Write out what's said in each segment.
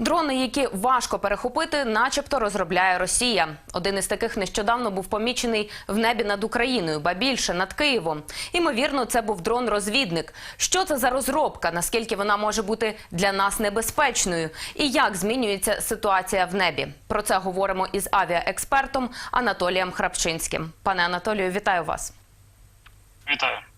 Дрони, які важко перехопити, начебто розробляє Росія. Один із таких нещодавно був помічений в небі над Україною, ба більше над Києвом. Імовірно, це був дрон-розвідник. Що це за розробка? Наскільки вона може бути для нас небезпечною? І як змінюється ситуація в небі? Про це говоримо із авіаекспертом Анатолієм Храпчинським. Пане Анатолію, вітаю вас. Вітаю.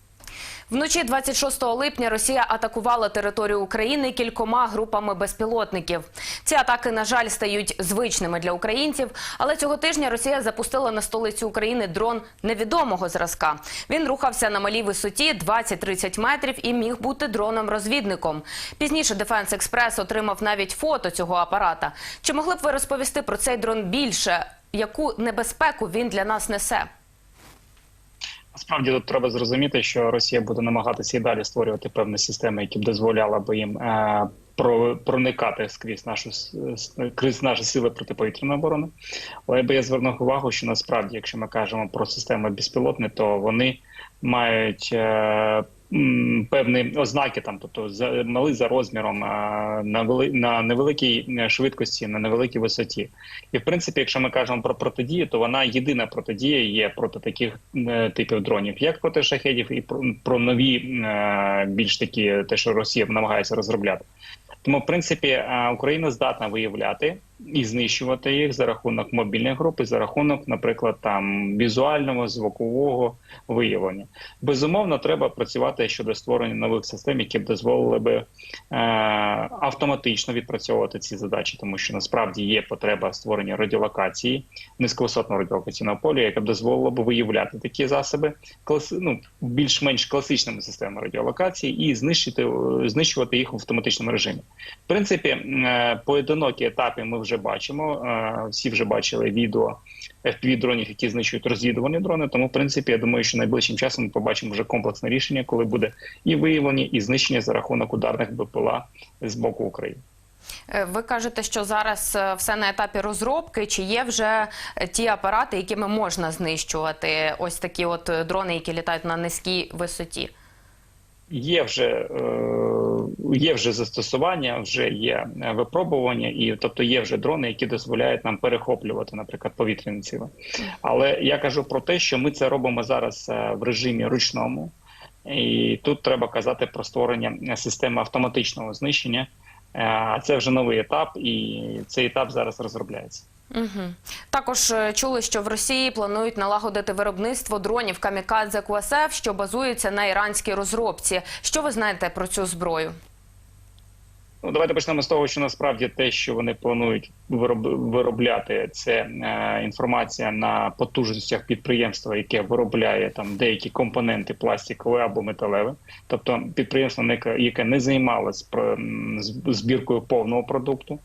Вночі 26 липня Росія атакувала територію України кількома групами безпілотників. Ці атаки, на жаль, стають звичними для українців. Але цього тижня Росія запустила на столицю України дрон невідомого зразка. Він рухався на малій висоті 20-30 метрів і міг бути дроном-розвідником. Пізніше Дефенс Експрес отримав навіть фото цього апарата. Чи могли б ви розповісти про цей дрон більше? Яку небезпеку він для нас несе? Насправді тут треба зрозуміти, що Росія буде намагатися і далі створювати певні системи, які б дозволяли би їм е, про, проникати скрізь нашу с- с- крізь наші сили протиповітряної оборони. Але би я звернув увагу, що насправді, якщо ми кажемо про системи безпілотні, то вони мають е, певні ознаки, там, тобто за мали за розміром, а, на вели, на невеликій швидкості, на невеликій висоті. І в принципі, якщо ми кажемо про протидію, то вона єдина протидія є проти таких е, типів дронів, як проти шахедів, і про, про нові е, більш такі, те, що Росія намагається розробляти. Тому, в принципі, Україна здатна виявляти і знищувати їх за рахунок мобільних груп, і за рахунок, наприклад, там візуального звукового виявлення. Безумовно, треба працювати щодо створення нових систем, які б дозволили би е, автоматично відпрацьовувати ці задачі, тому що насправді є потреба створення радіолокації, низьковисотного радіолокаційного поля, яке б дозволило б виявляти такі засоби, класи, ну, більш-менш класичними системами радіолокації, і знищити знищувати їх в автоматичному режимі. В принципі, е, поодинокі етапи ми вже бачимо. е, Всі вже бачили відео fpv дронів, які знищують розвідувані дрони. Тому, в принципі, я думаю, що найближчим часом ми побачимо вже комплексне рішення, коли буде і виявлення, і знищення за рахунок ударних БПЛА з боку України. Е, Ви кажете, що зараз е, все на етапі розробки. Чи є вже ті апарати, якими можна знищувати ось такі от дрони, які літають на низькій висоті? Є вже е, є вже застосування, вже є е, випробування, і тобто є вже дрони, які дозволяють нам перехоплювати, наприклад, повітряні сили. Але я кажу про те, що ми це робимо зараз е, в режимі ручному, і тут треба казати про створення системи автоматичного знищення. Е, А це вже новий етап, і цей етап зараз розробляється. Угу. Також е, чули, що в Росії планують налагодити виробництво дронів камікадзе QSF, що базуються на іранській розробці. Що ви знаєте про цю зброю? Ну, давайте почнемо з того, що насправді те, що вони планують вироб- виробляти, це е, інформація на потужностях підприємства, яке виробляє там деякі компоненти пластикові або металеві. Тобто підприємство, не- яке не займалось з- збіркою повного продукту.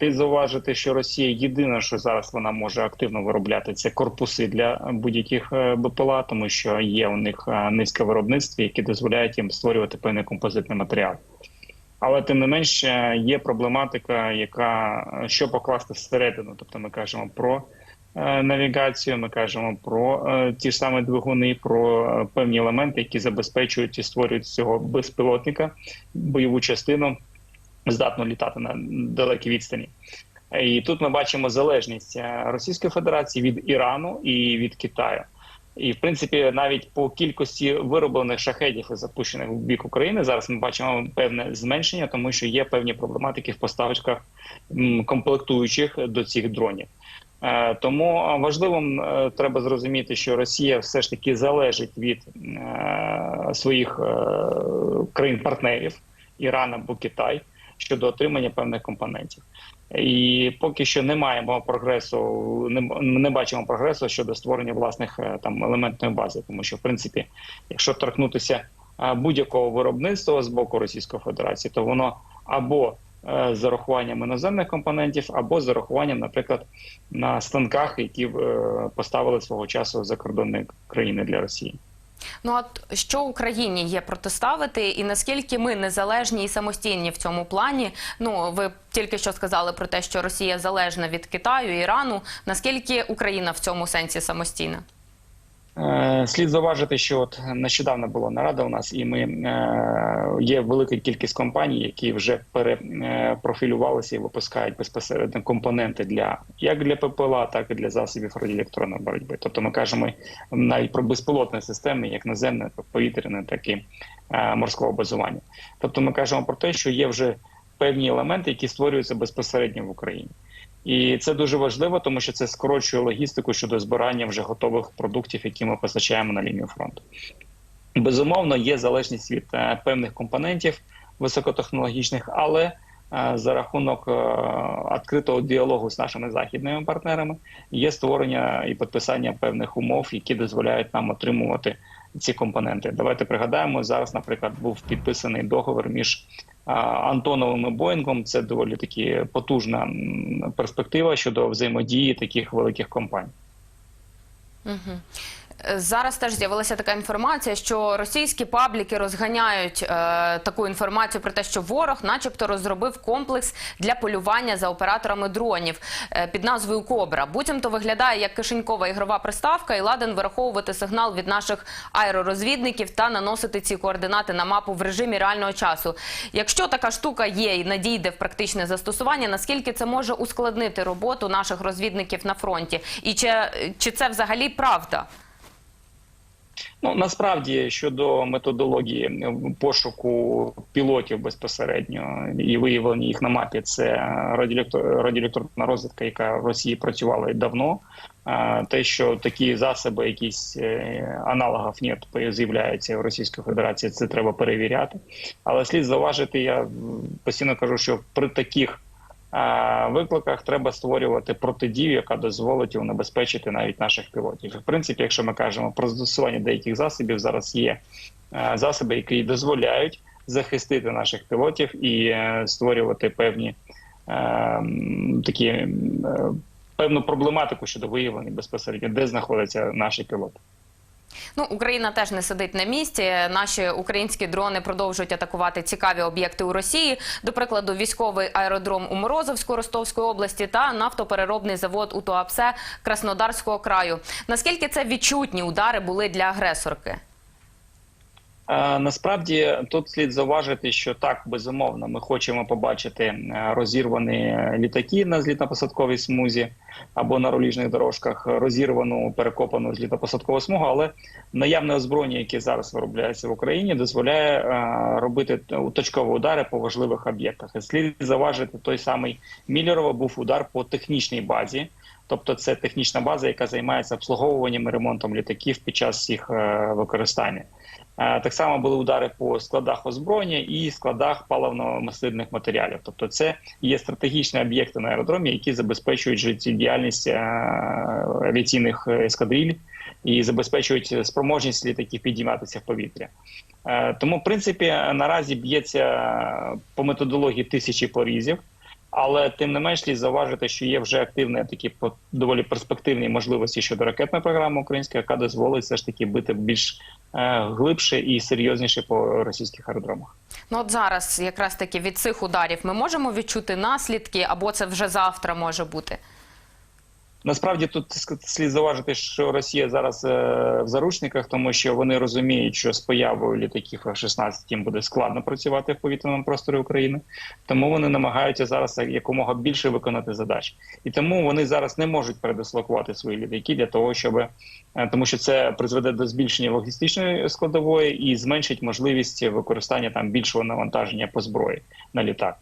Слід зауважити, що Росія єдине, що зараз вона може активно виробляти, це корпуси для будь-яких е, БПЛА, тому що є у них е, низьке виробництво, які дозволяють їм створювати певний композитний матеріал. Але тим не менш е, є проблематика, яка е, що покласти всередину. Тобто ми кажемо про навігацію, ми кажемо про ті ж самі двигуни, про певні елементи, які забезпечують і створюють цього безпілотника бойову частину, здатну літати на далекій відстані. І тут ми бачимо залежність е, Російської Федерації від Ірану і від Китаю. І в принципі, навіть по кількості вироблених шахедів і запущених в бік України зараз ми бачимо певне зменшення, тому що є певні проблематики в поставочках комплектуючих до цих дронів. Е, Тому важливим е, треба зрозуміти, що Росія все ж таки залежить від своїх країн-партнерів Іран або Китай щодо отримання певних компонентів. І поки що не маємо прогресу, не, не бачимо прогресу щодо створення власних е, там елементної бази, тому що в принципі, якщо торкнутися е, будь-якого виробництва з боку Російської Федерації, то воно або е, з урахуванням іноземних компонентів, або з урахуванням, наприклад, на станках, які поставили свого часу закордонні країни для Росії. Ну от що Україні є протиставити, і наскільки ми незалежні і самостійні в цьому плані? Ну ви тільки що сказали про те, що Росія залежна від Китаю, Ірану. Наскільки Україна в цьому сенсі самостійна? Е, Слід зауважити, що от нещодавно була нарада у нас, і ми е, є велика кількість компаній, які вже перепрофілювалися і випускають безпосередньо компоненти для як для ППЛА, так і для засобів радіоелектронної боротьби. Тобто ми кажемо навіть про безпілотні системи, як наземне, повітряне, так і е, морського базування. Тобто, ми кажемо про те, що є вже певні елементи, які створюються безпосередньо в Україні. І це дуже важливо, тому що це скорочує логістику щодо збирання вже готових продуктів, які ми постачаємо на лінію фронту. Безумовно, є залежність від е, певних компонентів високотехнологічних, але е, за рахунок е, відкритого діалогу з нашими західними партнерами є створення і підписання певних умов, які дозволяють нам отримувати ці компоненти. Давайте пригадаємо зараз. Наприклад, був підписаний договор між Антоновим і Боїнгом. Це доволі таки потужна перспектива щодо взаємодії таких великих компаній. Угу. Зараз теж з'явилася така інформація, що російські пабліки розганяють е, таку інформацію про те, що ворог, начебто, розробив комплекс для полювання за операторами дронів е, під назвою Кобра. Буцімто виглядає як кишенькова ігрова приставка і ладен вираховувати сигнал від наших аеророзвідників та наносити ці координати на мапу в режимі реального часу. Якщо така штука є і надійде в практичне застосування, наскільки це може ускладнити роботу наших розвідників на фронті? І чи, чи це взагалі правда? Ну насправді щодо методології пошуку пілотів безпосередньо і виявлення їх на мапі, це радіоелектро- радіоелектронна розвідка, яка в Росії працювала давно. Те, що такі засоби, якісь е, аналогів нет, з'являються в Російській Федерації, це треба перевіряти. Але слід зауважити, я постійно кажу, що при таких викликах треба створювати протидію, яка дозволить унебезпечити навіть наших пілотів. В принципі, якщо ми кажемо про застосування деяких засобів, зараз є е, засоби, які дозволяють захистити наших пілотів і е, створювати певні е, такі певну проблематику щодо виявлення безпосередньо, де знаходяться наші пілоти. Ну, Україна теж не сидить на місці. Наші українські дрони продовжують атакувати цікаві об'єкти у Росії. До прикладу, військовий аеродром у Морозовську Ростовської області та нафтопереробний завод у Туапсе Краснодарського краю. Наскільки це відчутні удари були для агресорки? Е, Насправді тут слід зауважити, що так безумовно ми хочемо побачити е, розірвані літаки на злітно-посадковій смузі або на роліжних дорожках, розірвану перекопану злітно-посадкову смугу, але наявне озброєння, яке зараз виробляється в Україні, дозволяє е, робити точкові удари по важливих об'єктах. Слід зауважити той самий Міллерова був удар по технічній базі. Тобто це технічна база, яка займається обслуговуванням і ремонтом літаків під час їх використання. Е, Так само були удари по складах озброєння і складах паливно-мастильних матеріалів. Тобто, це є стратегічні об'єкти на аеродромі, які забезпечують життєдіяльність е, авіаційних ескадриль і забезпечують спроможність літаків підійматися в повітря. Е, Тому, в принципі, наразі б'ється по методології тисячі порізів. Але тим не менш слід зауважити, що є вже активні такі доволі перспективні можливості щодо ракетної програми української, яка дозволить все ж таки бити більш е, глибше і серйозніше по російських аеродромах. Ну от зараз, якраз таки від цих ударів, ми можемо відчути наслідки, або це вже завтра може бути. Насправді тут слід зауважити, що Росія зараз е, в заручниках, тому що вони розуміють, що з появою літаків F-16 їм буде складно працювати в повітряному просторі України, тому вони намагаються зараз якомога більше виконати задач, і тому вони зараз не можуть передислокувати свої літаки для того, щоб е, тому, що це призведе до збільшення логістичної складової і зменшить можливість використання там більшого навантаження по зброї на літак.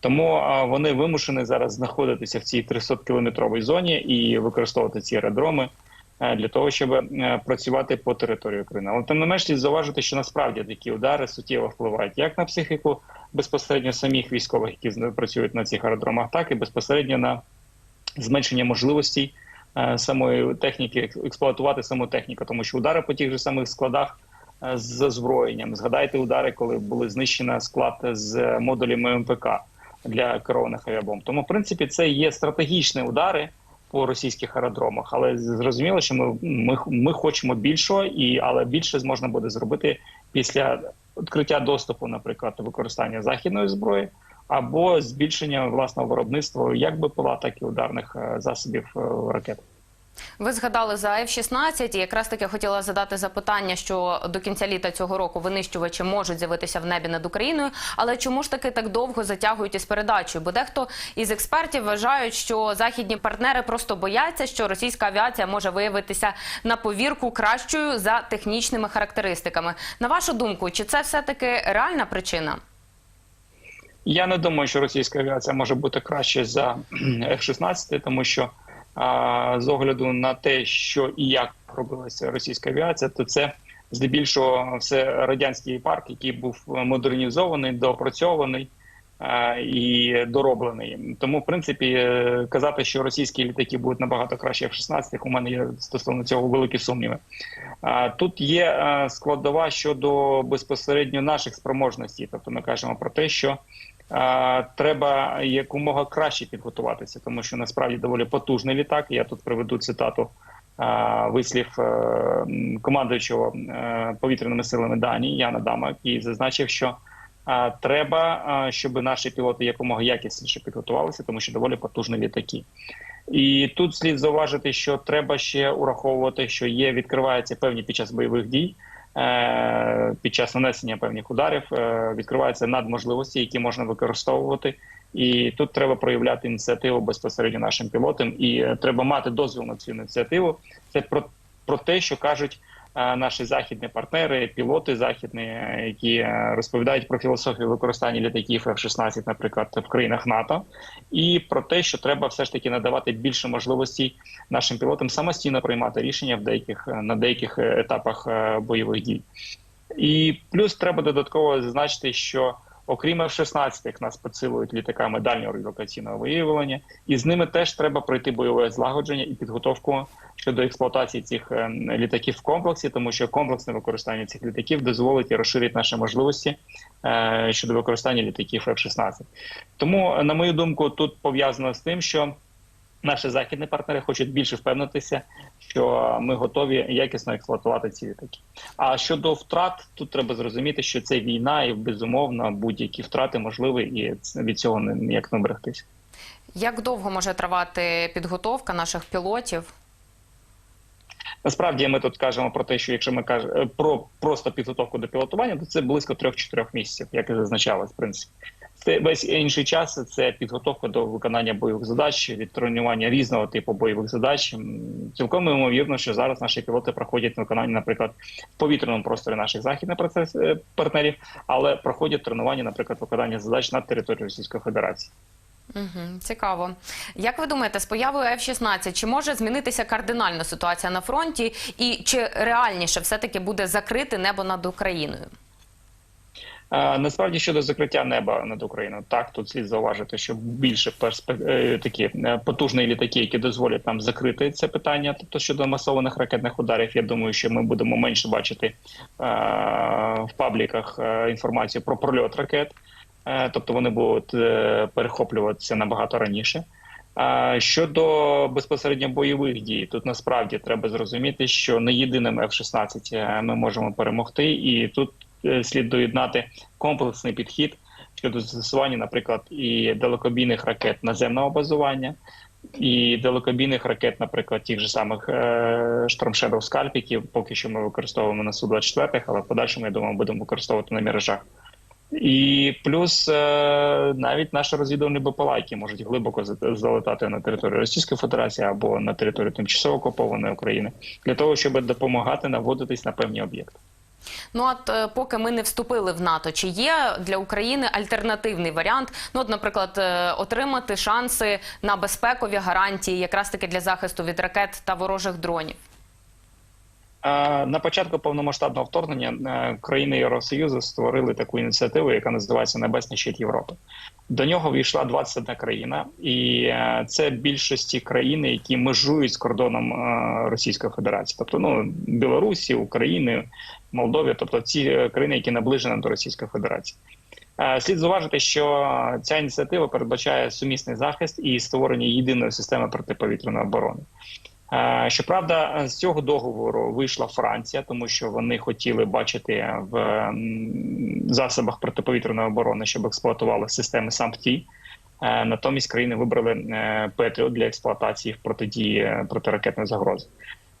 Тому вони вимушені зараз знаходитися в цій 300-кілометровій зоні і використовувати ці аеродроми е, для того, щоб е, працювати по території України. Але тим не менш слід зауважити, що насправді такі удари суттєво впливають як на психіку безпосередньо самих військових, які працюють на цих аеродромах, так і безпосередньо на зменшення можливостей е, самої техніки експлуатувати саму техніку, тому що удари по тих же самих складах е, з озброєнням. Згадайте удари, коли були знищені склад з модулями МПК для керованих авіабомб. Тому, в принципі, це є стратегічні удари по російських аеродромах. Але зрозуміло, що ми, ми, ми хочемо більшого, і але більше можна буде зробити після відкриття доступу, наприклад, використання західної зброї. Або збільшення власного виробництва як БПЛА, так і ударних е, засобів е, ракет. Ви згадали за F-16 і якраз таки хотіла задати запитання, що до кінця літа цього року винищувачі можуть з'явитися в небі над Україною. Але чому ж таки так довго затягують із передачею? Бо дехто із експертів вважають, що західні партнери просто бояться, що російська авіація може виявитися на повірку кращою за технічними характеристиками. На вашу думку, чи це все таки реальна причина? Я не думаю, що російська авіація може бути краще за F-16, тому що з огляду на те, що і як робилася російська авіація, то це здебільшого все радянський парк, який був модернізований, доопрацьований а, і дороблений. Тому, в принципі, е, казати, що російські літаки будуть набагато краще F-16, у мене є стосовно цього великі сумніви. Тут є е, складова щодо безпосередньо наших спроможностей. Тобто ми кажемо про те, що треба якомога краще підготуватися, тому що насправді доволі потужний літак. Я тут приведу цитату вислів е, командуючого е, повітряними силами Данії Яна Дама, який зазначив, що треба, щоб наші пілоти якомога якісніше підготувалися, тому що доволі потужні літаки. І тут слід зауважити, що треба ще ураховувати, що є відкриваються певні під час бойових дій, під час нанесення певних ударів, е, відкриваються надможливості, які можна використовувати. І тут треба проявляти ініціативу безпосередньо нашим пілотам, і е, треба мати дозвіл на цю ініціативу. Це про, про те, що кажуть е, наші західні партнери, пілоти західні, е, які е, розповідають про філософію використання літаків F-16, наприклад, в країнах НАТО, і про те, що треба все ж таки надавати більше можливостей нашим пілотам самостійно приймати рішення в деяких на деяких е, етапах е, бойових дій. І плюс треба додатково зазначити, що окрім F-16 нас підсилують літаками дальнього радіолокаційного виявлення, і з ними теж треба пройти бойове злагодження і підготовку щодо експлуатації цих е, літаків в комплексі, тому що комплексне використання цих літаків дозволить і розширить наші можливості е, щодо використання літаків F-16. Тому, на мою думку, тут пов'язано з тим, що наші західні партнери хочуть більше впевнитися, що ми готові якісно експлуатувати ці літаки. А щодо втрат, тут треба зрозуміти, що це війна, і безумовно будь-які втрати можливі, і від цього ніяк не берегтися. Як довго може тривати підготовка наших пілотів? Насправді ми тут кажемо про те, що якщо ми кажемо про просто підготовку до пілотування, то це близько 3-4 місяців, як і зазначалось, в принципі. Це весь інший час це підготовка до виконання бойових задач, від тренування різного типу бойових задач. Цілком ймовірно, що зараз наші пілоти проходять виконання, наприклад, в повітряному просторі наших західних е, партнерів, але проходять тренування, наприклад, виконання задач на території Російської Федерації. Угу, цікаво. Як ви думаєте, з появою F-16 чи може змінитися кардинально ситуація на фронті, і чи реальніше все-таки буде закрити небо над Україною? Насправді щодо закриття неба над Україною, так тут слід зауважити, що більше перспек... е, такі е, потужні літаки, які дозволять нам закрити це питання. Тобто щодо масованих ракетних ударів, я думаю, що ми будемо менше бачити е, в пабліках інформацію про прольот ракет, тобто вони будуть перехоплюватися набагато раніше. Щодо безпосередньо бойових дій, тут насправді треба зрозуміти, що не єдиним F-16 е, ми можемо перемогти, і тут слід доєднати комплексний підхід щодо застосування, наприклад, і далекобійних ракет наземного базування, і далекобійних ракет, наприклад, тих же самих е, Shadow які поки що ми використовуємо на Су-24, але в подальшому, я думаю, будемо використовувати на міражах. І плюс е, навіть наші розвідувальні БПЛА, які можуть глибоко за- залетати на територію Російської Федерації або на територію тимчасово окупованої України для того, щоб допомагати наводитись на певні об'єкти. Ну от е, поки ми не вступили в НАТО, чи є для України альтернативний варіант? Ну, от, наприклад, е, отримати шанси на безпекові гарантії, якраз таки для захисту від ракет та ворожих дронів? На початку повномасштабного вторгнення е, країни Євросоюзу створили таку ініціативу, яка називається Небесний щит Європи. До нього війшла 21 країна, і е, це більшості країни, які межують з кордоном е, Російської Федерації, тобто ну Білорусі, України, Молдові, тобто ці е, країни, які наближені до Російської Федерації. Слід зауважити, що ця ініціатива передбачає сумісний захист і створення єдиної системи протиповітряної оборони. Е, Щоправда, з цього договору вийшла Франція, тому що вони хотіли бачити в засобах протиповітряної оборони, щоб експлуатували системи САМПТІ. Е, Натомість країни вибрали Петріо Петріот для експлуатації в протидії е, протиракетної загрози.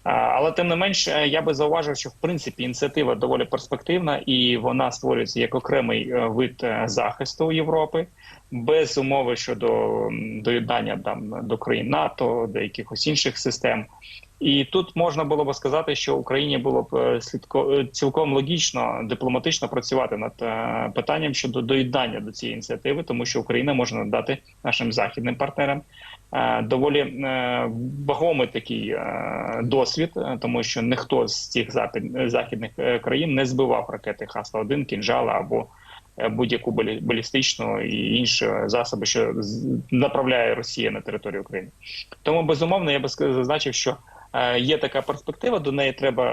Але тим не менш, е, я би зауважив, що в принципі ініціатива доволі перспективна і вона створюється як окремий е, вид е, захисту Європи, без умови щодо доєднання там до країн НАТО, до якихось інших систем. І тут можна було б сказати, що Україні було б е, слідко е, цілком логічно дипломатично працювати над е, питанням щодо доєднання до цієї ініціативи, тому що Україна може надати нашим західним партнерам доволі вагомий такий досвід, тому що ніхто з цих західних країн не збивав ракети Х-101, кінжала або будь-яку балі- балістичну і інші засоби, що направляє Росія на територію України. Тому безумовно я би зазначив, що є така перспектива, до неї треба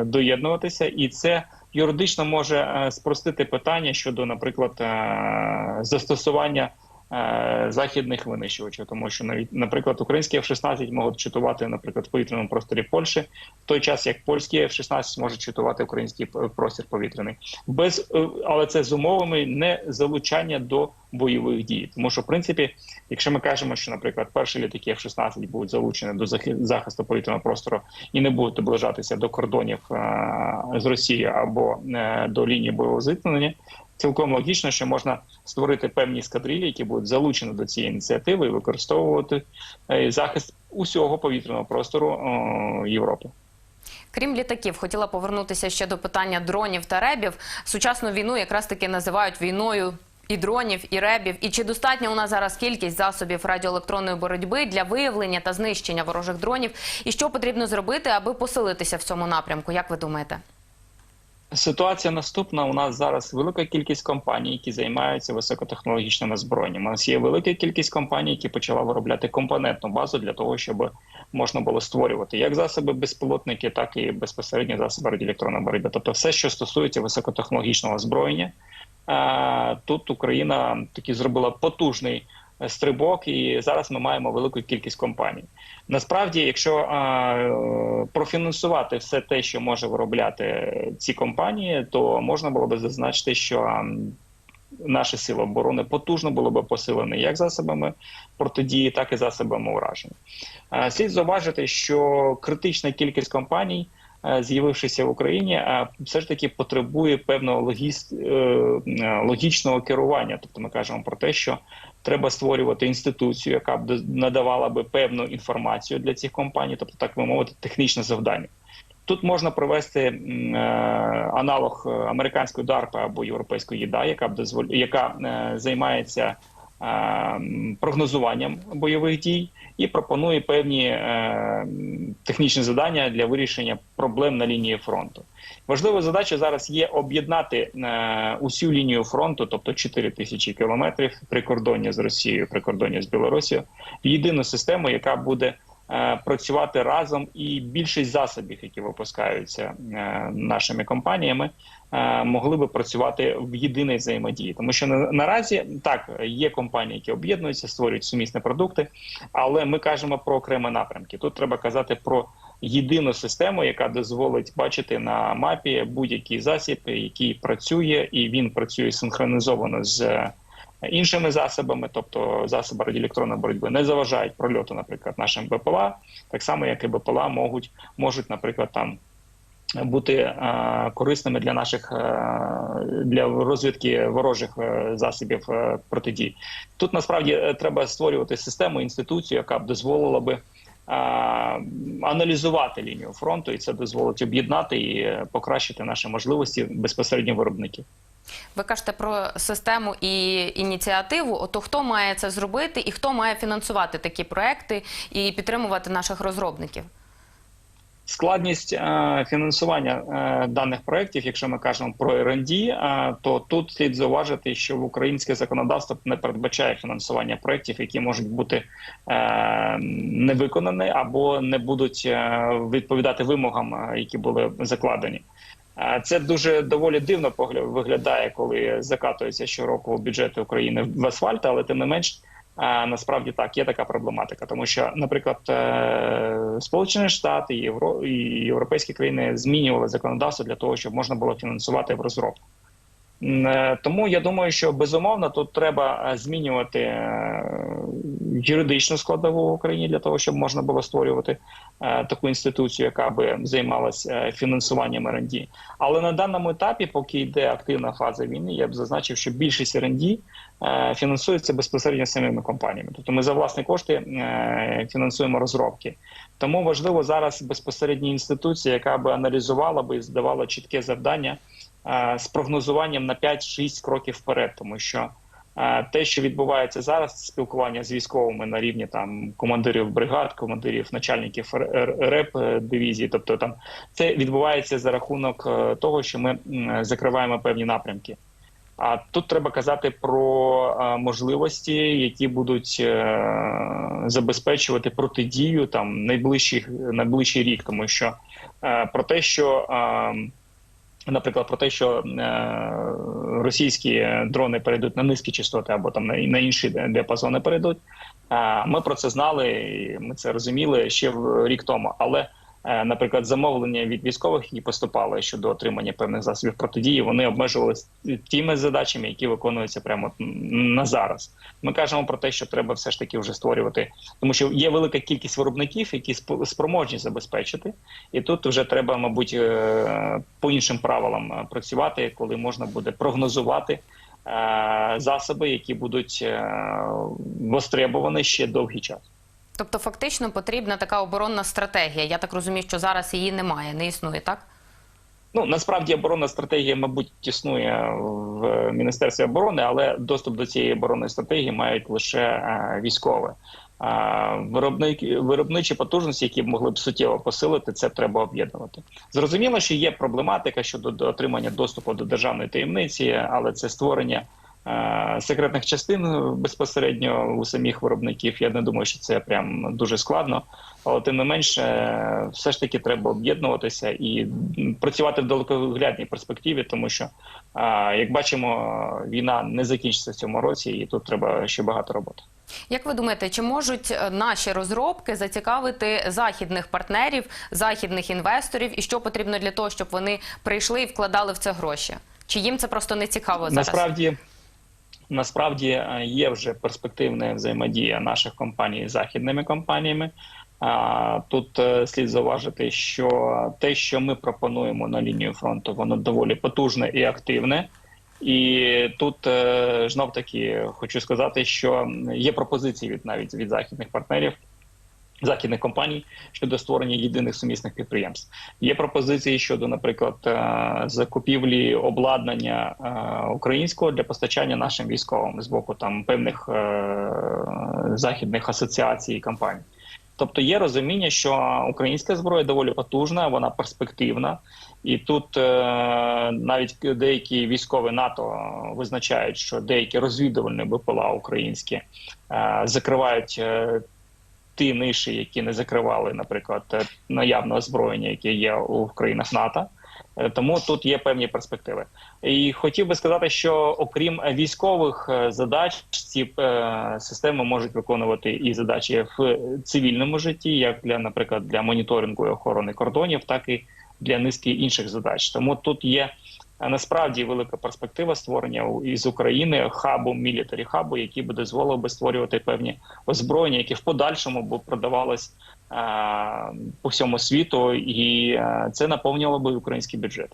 е, доєднуватися, і це юридично може е, спростити питання щодо, наприклад, е, застосування. Е, Західних винищувачів, тому що навіть, наприклад, українські F-16 можуть читувати, наприклад, в повітряному просторі Польщі, в той час як польські F-16 можуть читувати український простір повітряний, без е, але це з умовами не залучання до бойових дій. Тому що, в принципі, якщо ми кажемо, що, наприклад, перші літаки F-16 будуть залучені до захи- захисту повітряного простору і не будуть наближатися до кордонів е, з Росії або до лінії бойового зіткнення, цілком логічно, що можна створити певні ескадрилі, які будуть залучені до цієї ініціативи і використовувати е, захист усього повітряного простору Європи. Крім літаків, хотіла повернутися ще до питання дронів та ребів. Сучасну війну якраз таки називають війною. І дронів, і ребів, і чи достатня у нас зараз кількість засобів радіоелектронної боротьби для виявлення та знищення ворожих дронів? І що потрібно зробити, аби посилитися в цьому напрямку? Як ви думаєте? Ситуація наступна. У нас зараз велика кількість компаній, які займаються високотехнологічними зброями. У нас є велика кількість компаній, які почала виробляти компонентну базу для того, щоб можна було створювати як засоби безпілотники, так і безпосередньо засоби радіоелектронної боротьби. Тобто, все, що стосується високотехнологічного озброєння, е, тут Україна таки зробила потужний стрибок, і зараз ми маємо велику кількість компаній. Насправді, якщо е, профінансувати все те, що може виробляти ці компанії, то можна було би зазначити, що наші сили оборони потужно було би посилені як засобами протидії, так і засобами ураження. Е, Слід зауважити, що критична кількість компаній. З'явившися в Україні, е, все ж таки потребує певного логіст, е, логічного керування. Тобто, ми кажемо про те, що треба створювати інституцію, яка б надавала би певну інформацію для цих компаній, тобто, так би мовити, технічне завдання. Тут можна провести е, аналог е, американської DARPA або європейської ЄДА, яка б дозволь... яка е, займається прогнозуванням бойових дій і пропонує певні е, технічні завдання для вирішення проблем на лінії фронту. Важлива задача зараз є об'єднати е, усю лінію фронту, тобто 4 тисячі кілометрів прикордоння з Росією, прикордоння з Білорусією, в єдину систему, яка буде працювати разом, і більшість засобів, які випускаються е, нашими компаніями, е, могли би працювати в єдиній взаємодії. Тому що на, наразі так є компанії, які об'єднуються, створюють сумісні продукти, але ми кажемо про окремі напрямки. Тут треба казати про єдину систему, яка дозволить бачити на мапі будь-який засіб, який працює, і він працює синхронізовано з е, іншими засобами, тобто засоби радіоелектронної боротьби, не заважають прольоту, наприклад, нашим БПЛА, так само як і БПЛА можуть, можуть, наприклад, там. Бути е, корисними для наших е, для розвідки ворожих е, засобів е, протидії. Тут насправді треба створювати систему, інституцію, яка б дозволила би а, аналізувати лінію фронту, і це дозволить об'єднати і покращити наші можливості безпосередньо виробників. Ви кажете про систему і ініціативу. Ото хто має це зробити, і хто має фінансувати такі проекти і підтримувати наших розробників? Складність е, фінансування е, даних проєктів, якщо ми кажемо про R&D, е, то тут слід зауважити, що в українське законодавство не передбачає фінансування проєктів, які можуть бути е, не виконані або не будуть е, відповідати вимогам, е, які були закладені. Це дуже доволі дивно виглядає, коли закатується щороку бюджети України в асфальт, але тим не менш. Насправді так є така проблематика, тому що, наприклад, е, Сполучені Штати і Євро і європейські країни змінювали законодавство для того, щоб можна було фінансувати в розробку. Е, Тому я думаю, що безумовно тут треба е, змінювати юридичну складову в Україні для того, щоб можна було створювати е, таку інституцію, яка би займалася фінансуванням РНД. Але на даному етапі, поки йде активна фаза війни, я б зазначив, що більшість РНД е, фінансується безпосередньо самими компаніями. Тобто ми за власні кошти е, фінансуємо розробки. Тому важливо зараз безпосередня інституція, яка би аналізувала би і здавала чітке завдання е, з прогнозуванням на 5-6 кроків вперед, тому що. Те, що відбувається зараз, спілкування з військовими на рівні там командирів бригад, командирів начальників РЕП е, дивізії, тобто там це відбувається за рахунок е, того, що ми закриваємо певні напрямки. А тут треба казати про е, можливості, які будуть забезпечувати протидію там найближчих найближчий рік, тому що про те, що е, Наприклад, про те, що е, російські дрони перейдуть на низькі частоти або там на, інші діапазони перейдуть. Е, ми про це знали, ми це розуміли ще рік тому. Але, е, наприклад, замовлення від військових, які поступали щодо отримання певних засобів протидії, вони обмежувалися тими задачами, які виконуються прямо на зараз. Ми кажемо про те, що треба все ж таки вже створювати, тому що є велика кількість виробників, які сп- спроможні забезпечити. І тут вже треба, мабуть, е, по іншим правилам е, працювати, коли можна буде прогнозувати е, засоби, які будуть е, востребовані ще довгий час. Тобто, фактично потрібна така оборонна стратегія. Я так розумію, що зараз її немає, не існує, так? Ну насправді оборонна стратегія, мабуть, існує в Міністерстві оборони, але доступ до цієї оборонної стратегії мають лише е, військові. Виробничі потужності, які могли б суттєво посилити, це треба об'єднувати. Зрозуміло, що є проблематика щодо отримання доступу до державної таємниці, але це створення секретних частин безпосередньо у самих виробників. Я не думаю, що це прям дуже складно. Але тим не менше, е, все ж таки треба об'єднуватися і працювати в далекоглядній перспективі, тому що, е, як бачимо, війна не закінчиться в цьому році, і тут треба ще багато роботи. Як ви думаєте, чи можуть е, наші розробки зацікавити західних партнерів, західних інвесторів, і що потрібно для того, щоб вони прийшли і вкладали в це гроші? Чи їм це просто не цікаво зараз? Насправді, насправді е, є вже перспективна взаємодія наших компаній з західними компаніями. Тут е, слід зауважити, що те, що ми пропонуємо на лінію фронту, воно доволі потужне і активне. І тут е, знов таки хочу сказати, що є пропозиції від навіть від західних партнерів. Західних компаній щодо створення єдиних сумісних підприємств є пропозиції щодо, наприклад, е, закупівлі обладнання е, українського для постачання нашим військовим з боку там певних е, західних асоціацій і компаній. Тобто є розуміння, що українська зброя доволі потужна, вона перспективна, і тут е, навіть деякі військові НАТО визначають, що деякі розвідувальні БПЛА українські е, закривають. Ті ниші, які не закривали, наприклад, е, наявне озброєння, яке є у країнах НАТО. Е, Тому тут є певні перспективи. І хотів би сказати, що окрім військових е, задач, ці системи можуть виконувати і задачі в цивільному житті, як для, наприклад, для моніторингу і охорони кордонів, так і для низки інших задач. Тому тут є насправді велика перспектива створення із України хабу, мілітарі хабу, який би дозволив би створювати певні озброєння, які в подальшому б продавались е, по всьому світу, і це наповнювало би український бюджет.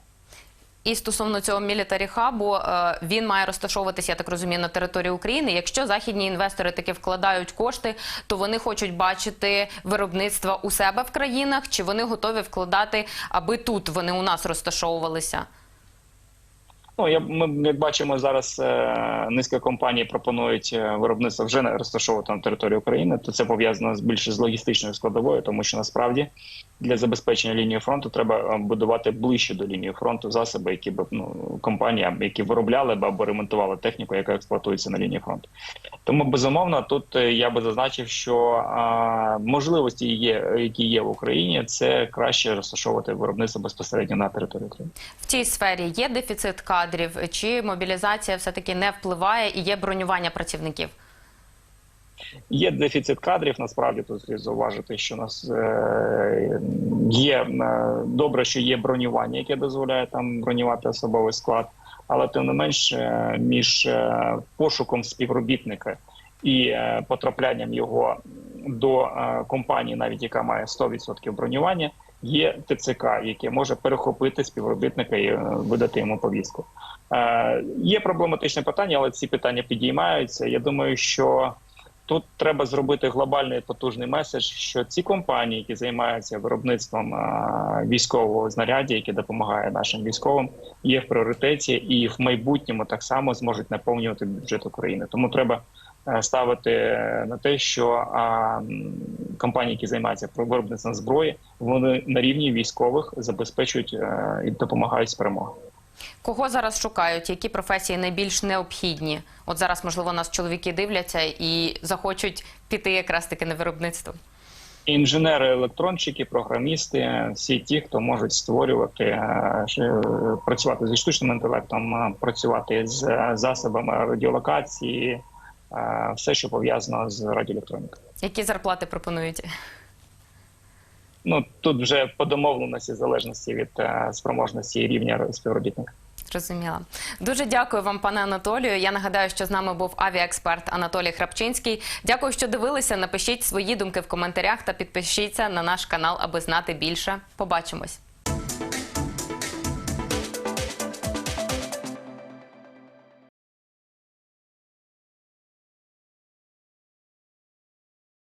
І стосовно цього мілітарі хабу, е, він має розташовуватися, я так розумію, на території України. Якщо західні інвестори таки вкладають кошти, то вони хочуть бачити виробництва у себе в країнах, чи вони готові вкладати, аби тут вони у нас розташовувалися? Ну я ми як бачимо зараз. Е, низка компаній пропонують е, виробництво вже розташовувати на території України. То це пов'язано з більше з логістичною складовою, тому що насправді для забезпечення лінії фронту треба е, будувати ближче до лінії фронту засоби, які б ну компанії, які виробляли б або ремонтували техніку, яка експлуатується на лінії фронту. Тому безумовно тут е, я би зазначив, що а, можливості є, які є в Україні, це краще розташовувати виробництво безпосередньо на території України. В цій сфері є дефіцит кадрів, чи мобілізація все таки не впливає і є бронювання працівників? Є дефіцит кадрів. Насправді тут слід зауважити, що у нас е, є е, добре, що є бронювання, яке дозволяє там бронювати особовий склад. але тим не менш е, між пошуком співробітника і потраплянням його до компанії, навіть яка має 100% бронювання, є ТЦК, яке може перехопити співробітника і е, видати йому повістку. Е, Є проблематичне питання, але ці питання підіймаються. Я думаю, що тут треба зробити глобальний потужний меседж, що ці компанії, які займаються виробництвом е, військового знаряддя, яке допомагає нашим військовим, є в пріоритеті і в майбутньому так само зможуть наповнювати бюджет України. Тому треба ставити на те, що компанії, які займаються виробництвом зброї, вони на рівні військових забезпечують е, і допомагають з перемогою. Кого зараз шукають? Які професії найбільш необхідні? От зараз, можливо, нас чоловіки дивляться і захочуть піти якраз таки на виробництво. Інженери, електронщики, програмісти, всі ті, хто можуть створювати, е, працювати зі штучним інтелектом, е, працювати з е, засобами радіолокації, е, все, що пов'язано з радіоелектронікою. Які зарплати пропонують? Ну тут вже по домовленості, в залежності від е, спроможності і рівня співробітника. Зрозуміла. Дуже дякую вам, пане Анатолію. Я нагадаю, що з нами був авіаексперт Анатолій Храпчинський. Дякую, що дивилися. Напишіть свої думки в коментарях та підпишіться на наш канал, аби знати більше. Побачимось.